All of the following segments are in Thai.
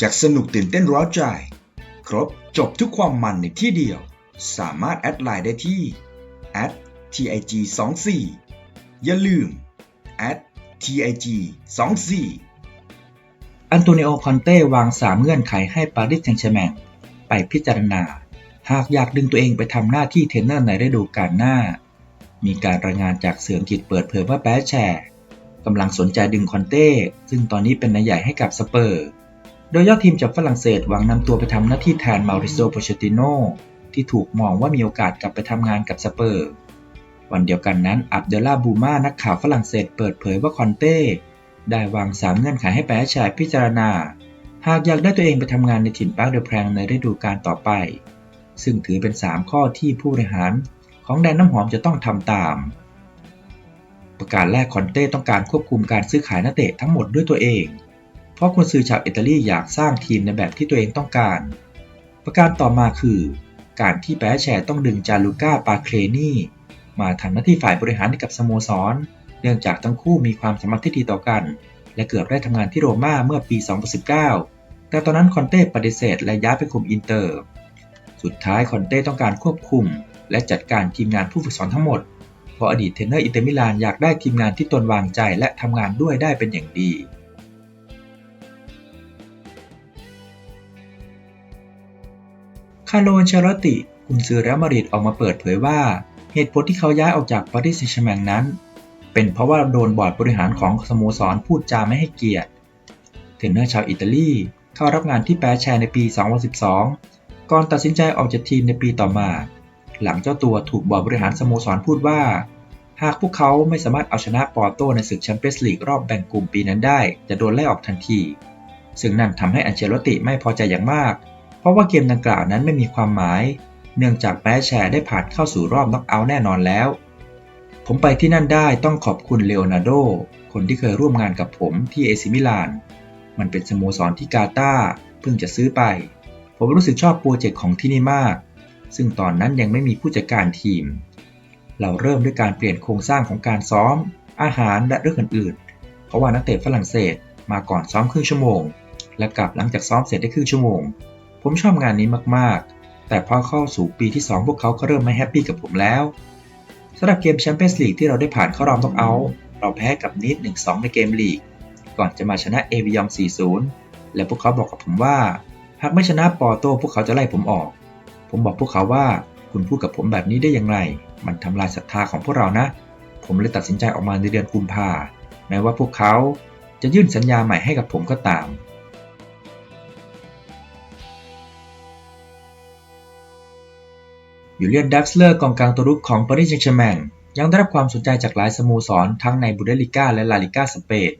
จากสนุกตื่นเต้นร้าวใจ ครบจบทุกความมันในที่เดียว สามารถแอดไลน์ได้ที่ @tig 2 4 อย่าลืม @tig 2 4 อันโตนิโอคอนเต้วาง3เงื่อนไขให้ปารีสแซงต์แชร์แมงไปพิจารณา หากอยากดึงตัวเองไปทำหน้าที่เทรนเนอร์ในฤดูกาลหน้า มีการรายงานจากเสื่องกฤษเปิดเผยว่าแบชแชร์กำลังสนใจดึงคอนเต้ ซึ่งตอนนี้เป็นนายใหญ่ให้กับสเปอร์ โดยยอดทีมจากฝรั่งเศสหวังนำตัวไปทำหน้าที่แทนมาริโซโปเชติโนที่ถูกมองว่ามีโอกาสกลับไปทำงานกับสเปอร์ วันเดียวกันนั้นอับเดลลาบูมานักข่าวฝรั่งเศสเปิดเผยว่าคอนเต้ได้วาง3เงื่อนไขให้แปรชายพิจารณา หากอยากได้ตัวเองไปทำงานในถิ่นปาร์คเดอแพรงในฤดูกาลต่อไป ซึ่งถือเป็น 3 ข้อที่ผู้บริหารของแดนน้ำหอมจะต้องทำตาม ประการแรกคอนเต้ต้องการควบคุมการซื้อขายนักเตะทั้งหมดด้วยตัวเอง เพราะคนซื้อชาวอิตาลีอยากสร้างทีมในแบบที่ตัวเองต้องการ ประการต่อมาคือ การที่แปรแชร์ต้องดึงจาลูก้าปาเครนีมาทำหน้าที่ฝ่ายบริหารกับสโมสร เนื่องจากทั้งคู่มีความสามารที่ดีต่อกัน และเกือบได้ทำงานที่โรม่าเมื่อปี 2019 แต่ตอนนั้นคอนเต้ปฏิเสธและย้ายไปคุมอินเตอร์ สุดท้ายคอนเต้ต้องการควบคุม และจัดการทีมงานผู้ฝึกสอนทั้งหมด เพราะอดีตเทรนเนอร์อินเตอร์มิลานอยากได้ทีมงานที่ตนวางใจและทำงานด้วยได้เป็นอย่างดี คาร์โลอันเชลติ กุนซือเรอัลมาดริดออกมาเปิดเผยว่า เหตุผลที่เขาย้ายออกจากปารีสแซงต์แชร์แมงนั้น เป็นเพราะว่าโดนบอร์ดบริหารของสโมสรพูดจาไม่ให้เกียรติเทรนเนอร์ชาวอิตาลีเข้ารับงานที่แปรแชร์ในปี 2012 ก่อนตัดสินใจออกจากทีมในปีต่อมา หลังเจ้าตัวถูกบอร์ดบริหารสโมสรพูดว่า หากพวกเขาไม่สามารถเอาชนะปอร์โตในศึกแชมเปี้ยนส์ลีกรอบแบ่งกลุ่มปีนั้นได้ จะโดนไล่ออกทันที ซึ่งนั่นทำให้อันเชลติไม่พอใจอย่างมาก ราะว่าเกมดังกล่าวนั้นไม่มีความหมาย เนื่องจากแปรแชร์ได้ผ่านเข้าสู่รอบน็อกเอาท์แน่นอนแล้ว ผมไปที่นั่นได้ต้องขอบคุณเลโอนาร์โด คนที่เคยร่วมงานกับผมที่เอซิมิลาน มันเป็นสโมสรที่กาตาเพิ่งจะซื้อไป ผมรู้สึกชอบโปรเจกต์ของที่นี่มาก ซึ่งตอนนั้นยังไม่มีผู้จัดการทีม เราเริ่มด้วยการเปลี่ยนโครงสร้างของการซ้อม อาหารและเรื่องอื่นๆ เพราะว่านักเตะฝรั่งเศสมาก่อนซ้อมครึ่งชั่วโมง และกลับหลังจากซ้อมเสร็จได้ครึ่งชั่วโมง ผมชอบงานนี้มากๆ แต่พอเข้าสู่ปีที่ 2 พวกเขาก็เริ่มไม่แฮปปี้กับผมแล้วสำหรับเกมแชมเปี้ยนส์ลีกที่เราได้ผ่านเข้ารอบน็อกเอาเราแพ้กับนิด1-2 ในเกมลีก ก่อนจะมาชนะเอวิยอง4-0 และพวกเขาบอกกับผมว่า หากไม่ชนะปอโตพวกเขาจะไล่ผมออก ผมบอกพวกเขาว่าคุณพูดกับผมแบบนี้ได้อย่างไร มันทำลายศรัทธาของพวกเรานะ ผมเลยตัดสินใจออกมาในเดือนกุมภาแม้ว่าพวกเขาจะยื่นสัญญาใหม่ให้กับผมก็ตาม ยูเลียนดักส์เลอร์กองกลางตัวรุกของปารีสแซงต์แชร์แมงยังได้รับความสนใจจากหลายสโมสรทั้งในบูเดลิก้าและลาลิก้าสเปน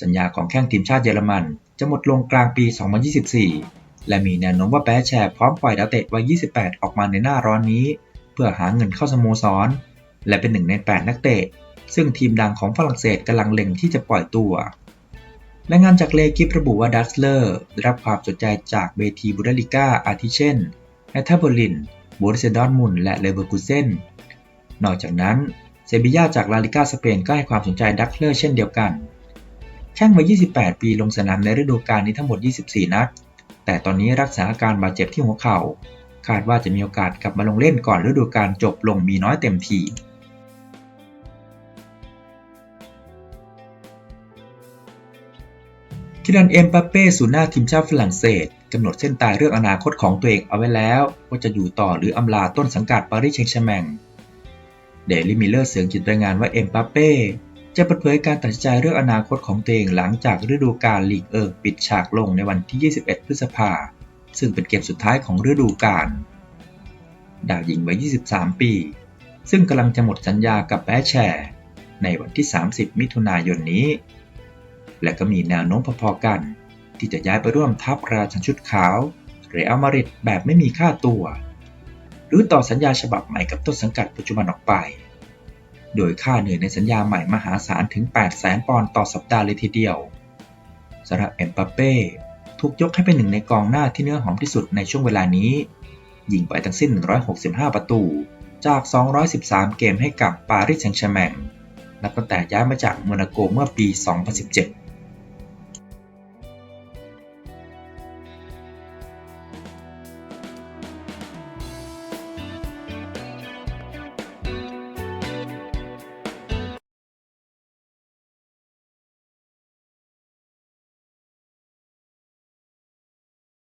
สัญญาของแข้งทีมชาติเยอรมันจะหมดลงกลางปี 2024 และมีแนวโน้มว่าแปรแชร์พร้อมปล่อยดาวเตะวัย 28 ออกมาในหน้าร้อนนี้ เพื่อหาเงินเข้าสโมสร และเป็นหนึ่งใน 8 นักเตะ ซึ่งทีมดังของฝรั่งเศสกำลังเล็งที่จะปล่อยตัวและงานจากเลกิฟระบุว่าดัสเลอร์ได้รับความสนใจจากเวทีบูเดลิก้าอาทิเช่นแอตเทอร์เบอร์ลิน บรูเซดอร์มุนและเลเวอร์คูเซนนอกจากนั้นเซบีย่าจากลาลิก้าสเปนก็ให้ความสนใจดักเลอร์เช่นเดียวกัน แข้งวัย 28 ปีลงสนามในฤดูกาลนี้ทั้งหมด 24 นัด แต่ตอนนี้รักษาอาการบาดเจ็บที่หัวเข่า คาดว่าจะมีโอกาสกลับมาลงเล่นก่อนฤดูกาลจบลงมีน้อยเต็มทีคิรันเอ็มปาเป้ศูนย์หน้าทีมชาติฝรั่งเศส กำหนดเส้นตายเรื่องอนาคตของตัวเองเอาไว้แล้วว่าจะอยู่ต่อหรืออำลาต้นสังกัดปารีสแซงต์แชร์แมงเดลิมิเลอร์เสืองจิตรายงานว่าเอ็มปาเป้จะเปิดเผยการตัดสินใจเรื่องอนาคตของตัวเองหลังจากฤดูกาลลีกเอิงปิดฉากลงในวันที่ 21 พฤษภา ซึ่งเป็นเกมสุดท้ายของฤดูกาลดาวหญิงวัย 23 ปี ซึ่งกำลังจะหมดสัญญากับแบชแชร์ในวันที่ 30 มิถุนายนนี้ และก็มีแนวโน้มพอๆกัน ที่จะย้ายไปร่วมทัพราชันชุดขาวเรอัลมาริดแบบไม่มีค่าตัว หรือต่อสัญญาฉบับใหม่กับต้นสังกัดปัจจุบันออกไป โดยค่าเหนื่อยในสัญญาใหม่มหาศาลถึง 800,000 ปอนด์ต่อสัปดาห์เลยทีเดียวสำหรับเอ็มปาเป้ถูกยกให้เป็นหนึ่งในกองหน้าที่เนื้อหอมที่สุดในช่วงเวลานี้ ยิงไปทั้งสิ้น 165 ประตู จาก 213 เกมให้กับปารีสแซงต์แชร์แมงนับตั้งแต่ย้ายมาจากโมนาโกเมื่อปี 2017